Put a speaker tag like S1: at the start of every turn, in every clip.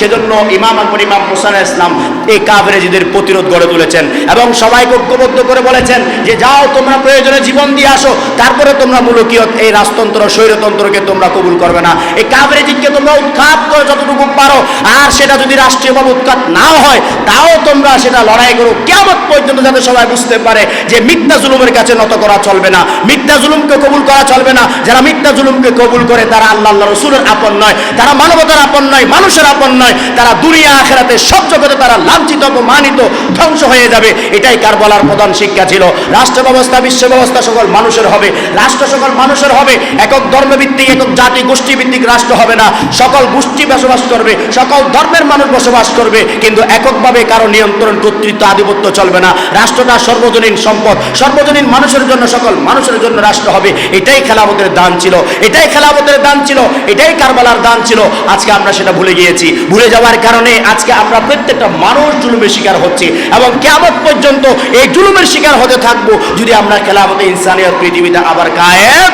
S1: সেজন্য ইমাম আকবর, ইমাম হোসেন ইসলাম এই কাভরেজিদের প্রতিরোধ গড়ে তুলেছেন এবং সবাইকে ঐক্যবদ্ধ করে বলেছেন যে, যাও, তোমরা প্রয়োজনে জীবন দিয়ে আসো, তারপরে তোমরা মূলকীয়ত, এই রাজতন্ত্র, স্বৈরতন্ত্রকে তোমরা কবুল করবে না। এই কাভরেজিদকে তোমরা উৎখাত করে যতটুকু পারো, আর সেটা যদি রাষ্ট্রীয়ভাবে উৎখাত নাও হয়, তাও তোমরা সেটা লড়াই করো। কেমন পর্যন্ত যাতে সবাই বুঝতে পারে যে, মিথ্যা জুলুমের কাছে নত করা চলবে না, মিথ্যা জুলুমকে কবুল করা চলবে না। যারা মিথ্যা জুলুমকে কবুল করে, তারা আল্লাহ রসুলের আপন নয়, তারা মানবতার আপন নয়, মানুষের আপন নয় তারা দুনিয়া আখেরাতে সব জগতে তারা লাঞ্ছিত, অপমানিত, ধ্বংস হয়ে যাবে। এটাই কারবালার প্রধান শিক্ষা ছিল। রাষ্ট্র ব্যবস্থা, বিশ্ব ব্যবস্থা সকল মানুষের হবে। রাষ্ট্র সকল মানুষের হবে। একক ধর্মভিত্তিক, একক জাতি গোষ্ঠী ভিত্তিক রাষ্ট্র হবে না। সকল গোষ্ঠী বসবাস করবে, সকল ধর্মের মানুষ বসবাস করবে, কিন্তু এককভাবে কারও নিয়ন্ত্রণ, কর্তৃত্ব, আধিপত্য চলবে না। রাষ্ট্রটা সর্বজনীন সম্পদ। সর্বজনীন মানুষের জন্য সকল মানুষের জন্য রাষ্ট্র হবে। এটাই খেলাফতের দান ছিল। এটাই খেলাফতের দান ছিল। এটাই কারবালার দান ছিল। আজকে আমরা সেটা ভুলে গিয়েছি। ভুলে যাওয়ার কারণে আজকে আমরা প্রত্যেকটা মানুষ জুলুমের শিকার হচ্ছে এবং কেমন পর্যন্ত এই জুলুমের শিকার হতে থাকব যদি আমরা খেলাফতে ইনসানিয়ত পৃথিবীতে আবার কায়েম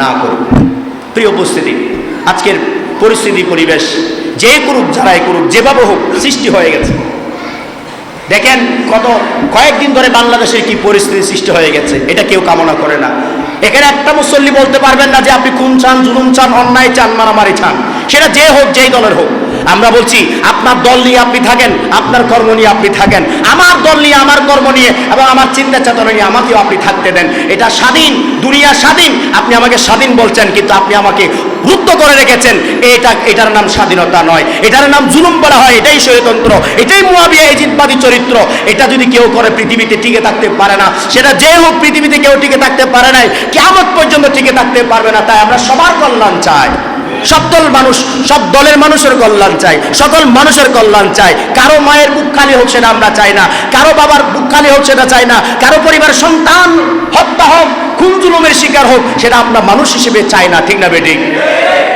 S1: না করি প্রিয় উপস্থিতি, আজকের পরিস্থিতি, পরিবেশ, যে করুক, যারাই করুক, যেভাবে হোক, সৃষ্টি হয়ে গেছে। দেখেন কত, কয়েকদিন ধরে বাংলাদেশের কি পরিস্থিতি সৃষ্টি হয়ে গেছে, এটা কেউ কামনা করে না। এখানে একটা মুসল্লি বলতে পারবেন না যে আপনি খুন চান, জুলুম চান, অন্যায় চান, মারামারি চান। সেটা যে হোক, যেই দলের হোক। আমরা বলছি, আপনার দল নিয়ে আপনি থাকেন, আপনার কর্ম নিয়ে আপনি থাকেন। আমার দল নিয়ে, আমার কর্ম নিয়ে এবং আমার চিন্তা চেতনা নিয়ে আমাকেও আপনি থাকতে দেন। এটা স্বাধীন, দুনিয়া স্বাধীন। আপনি আমাকে স্বাধীন বলছেন, কিন্তু আপনি আমাকে রুদ্ধ করে রেখেছেন। এটা, এটার নাম স্বাধীনতা নয়। এটার নাম জুলুম বলা হয়, এটাই স্বয়তন্ত্র এটাই মুয়াবিয়া, এজিদবাদী চরিত্র। এটা যদি কেউ করে, পৃথিবীতে টিকে থাকতে পারে না। সেটা যে হোক, পৃথিবীতে কেউ টিকে থাকতে পারে নাই। কেমন পর্যন্ত টিকে থাকতে পারবে না। তাই আমরা সবার কল্যাণ চাই। সব দল মানুষ, সব দলের মানুষের কল্যাণ চাই, সকল মানুষের কল্যাণ চাই। কারও মায়ের বুক খালি হোক সেটা আমরা চাই না, কারও বাবার বুক খালি হোক সেটা চাই না, কারও পরিবার সন্তান হত্যা হোক, খুন জুলুমের শিকার হোক, সেটা আমরা মানুষ হিসেবে চাই না, ঠিক না বেটি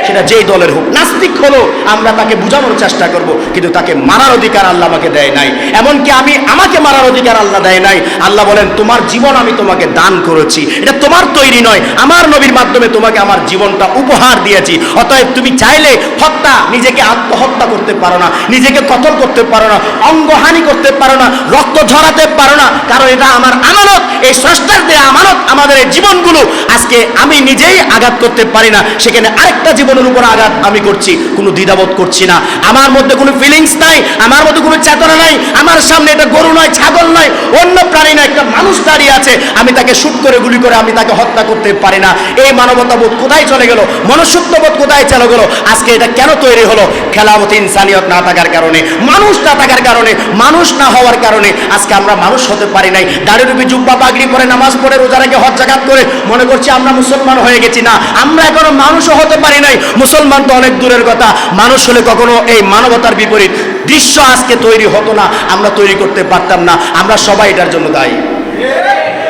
S1: সেটা যেই দলের হোক, নাস্তিক হলো আমরা তাকে বোঝানোর চেষ্টা করব, কিন্তু তাকে মারার অধিকার আল্লাহ আমাকে দেয় নাই। এমনকি আমি আমাকে মারার অধিকার আল্লাহ দেয় নাই। আল্লাহ বলেন, তোমার জীবন আমি তোমাকে দান করেছি। এটা তোমার তৈরি নয়। আমার নবীর মাধ্যমে তোমাকে আমার জীবনটা উপহার দিয়েছি। অতএব তুমি চাইলে হত্যা, নিজেকে আত্মহত্যা করতে পারো না, নিজেকে কতল করতে পারো না, অঙ্গহানি করতে পারো না, রক্ত ঝরাতে পারো না। কারণ এটা আমার আমানত এই স্রষ্টার দেয়া আমানত আমাদের জীবনগুলো আজকে আমি নিজেই আঘাত করতে পারি না। সেখানে আরেকটা জীবনের উপর আঘাত আমি করছি, কোনো দ্বিধাবোধ করছি না। আমার মধ্যে কোনো ফিলিংস নাই, আমার মধ্যে কোনো চেতনা নাই, আমার সামনে এটা গরু নয়, ছাগল নয়, অন্য প্রাণী নয়, একটা মানুষ দাঁড়িয়ে আছে। আমি তাকে শুট করে, গুলি করে, আমি তাকে হত্যা করতে পারি না। এই মানবতাবোধ কোথায় চলে গেল? মনুষ্যত্ববোধ কোথায় চলে গেল? আজকে এটা কেন তৈরি হলো? খেলামত ইনসানিয়ত না থাকার কারণে, মানুষ না থাকার কারণে, মানুষ না হওয়ার কারণে আজকে আমরা মানুষ হতে পারি নাই। দাঁড়িয়ে রুপি জুব্বা পাগড়ি করে নামাজ পড়ে রোজা রেখে হজ জাকাত করে মনে করছি আমরা মুসলমান হয়ে গেছি। না, আমরা এখনও মানুষও হতে পারি নাই। মুসলমান তো অনেক দূরের কথা। মানুষ হলে কখনো এই মানবতার বিপরীত দৃশ্য আজকে তৈরি হতো না, আমরা তৈরি করতে পারতাম না। আমরা সবাই এটার জন্য দায়ী।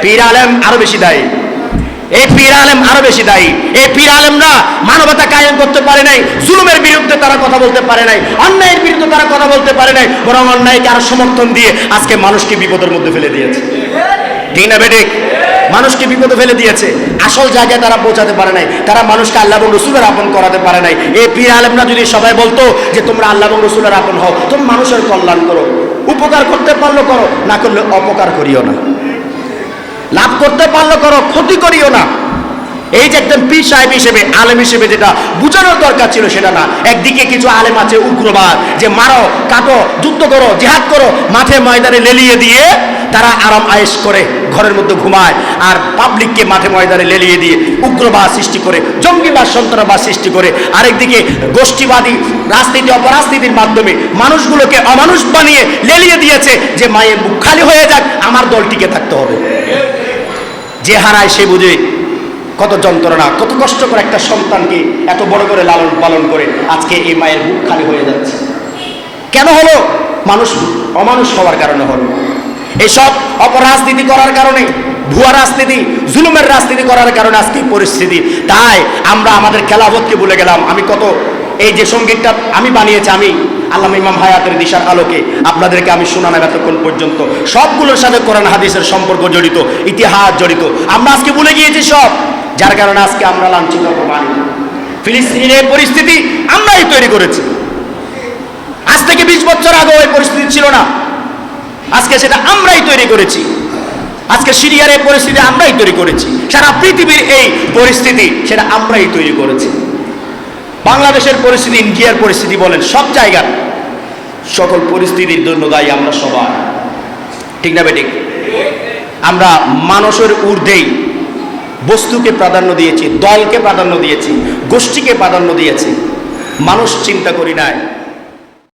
S1: পীর আলেম আরও বেশি দায়ী। এই পীর আলেম আরও বেশি দায়ী। এই পীর আলেমরা মানবতা কায়েম করতে পারে নাই, জুলুমের বিরুদ্ধে তারা কথা বলতে পারে নাই, অন্যায়ের বিরুদ্ধে তারা কথা বলতে পারে নাই, বরং অন্যায়কে আরও সমর্থন দিয়ে আজকে মানুষকে বিপদের মধ্যে ফেলে দিয়েছে। ঠিক না বেঠিক? মানুষকে বিপদে ফেলে দিয়েছে। আসল জায়গায় তারা পৌঁছাতে পারে নাই। তারা মানুষকে আল্লাহ এবং রসুলের আপন করাতে পারে নাই। এই পীর আলেমরা যদি সবাই বলতো যে, তোমরা আল্লাহ এবং রসুলের আপন হও তুমি মানুষের কল্যাণ করো। উপকার করতে পারল করো, না করলে অপকার করিও না। লাভ করতে পারল করো, ক্ষতি করিও না। এই যে একজন পীর সাহেব হিসেবে, আলেম হিসেবে যেটা বোঝানোর দরকার ছিল, সেটা না। একদিকে কিছু আলেম আছে উগ্রবাদ, যে মারো, কাটো, যুদ্ধ করো, জেহাদ করো, মাঠে ময়দানে লেলিয়ে দিয়ে তারা আরাম আয়েস করে, ঘরের মধ্যে ঘুমায় আর পাবলিককে মাঠে ময়দানে লেলিয়ে দিয়ে উগ্রবাদ সৃষ্টি করে, জঙ্গিবাদ, সন্ত্রাসবাদ সৃষ্টি করে। আরেকদিকে গোষ্ঠীবাদী রাজনীতি, অপরাজনীতির মাধ্যমে মানুষগুলোকে অমানুষ বানিয়ে লেলিয়ে দিয়েছে যে মায়ের বুক খালি হয়ে যাক, আমার দল টিকে থাকতে হবে। যে হারায় সে বুঝে কত যন্ত্রণা, কত কষ্ট করে একটা সন্তানকে এত বড় করে লালন পালন করে আজকে এই মায়ের বুক খালি হয়ে যাচ্ছে। কেন হলো? মানুষ অমানুষ হওয়ার কারণে হলো। এইসব অপরাজনীতি করার কারণে, ভুয়া রাজনীতি, জুলুমের রাজনীতি করার কারণে আজকে পরিস্থিতি। তাই আমরা আমাদের খেলাফতকে ভুলে গেলাম। আমি কত, এই যে সঙ্গীতটা আমি বানিয়েছি, আমি আল্লাহ ইমাম হায়াতের দিশার আলোকে আপনাদেরকে আমি শোনালাম এতক্ষণ পর্যন্ত। সবগুলোর সাথে কোরআন হাদিসের সম্পর্ক জড়িত, ইতিহাস জড়িত। আমরা আজকে ভুলে গিয়েছি সব, যার কারণে আজকে আমরা লাঞ্ছিত ফিলিস্তিনের পরিস্থিতি আমরাই তৈরি করেছি। আজ থেকে বিশ বছর আগে ওই পরিস্থিতি ছিল না। আজকে সেটা আমরাই তৈরি করেছি। আজকে সিরিয়ার এই পরিস্থিতি আমরাই তৈরি করেছি। সারা পৃথিবীর এই পরিস্থিতি সেটা আমরাই তৈরি করেছি। বাংলাদেশের পরিস্থিতি, ইন্ডিয়ার পরিস্থিতি বলেন, সব জায়গার। সকল পরিস্থিতির জন্য দায়ী আমরা সবার। ঠিক না বেঠিক? আমরা মানুষের ঊর্ধ্বেই বস্তুকে প্রাধান্য দিয়েছি, দলকে প্রাধান্য দিয়েছি, গোষ্ঠীকে প্রাধান্য দিয়েছি। মানুষ চিন্তা করি নাই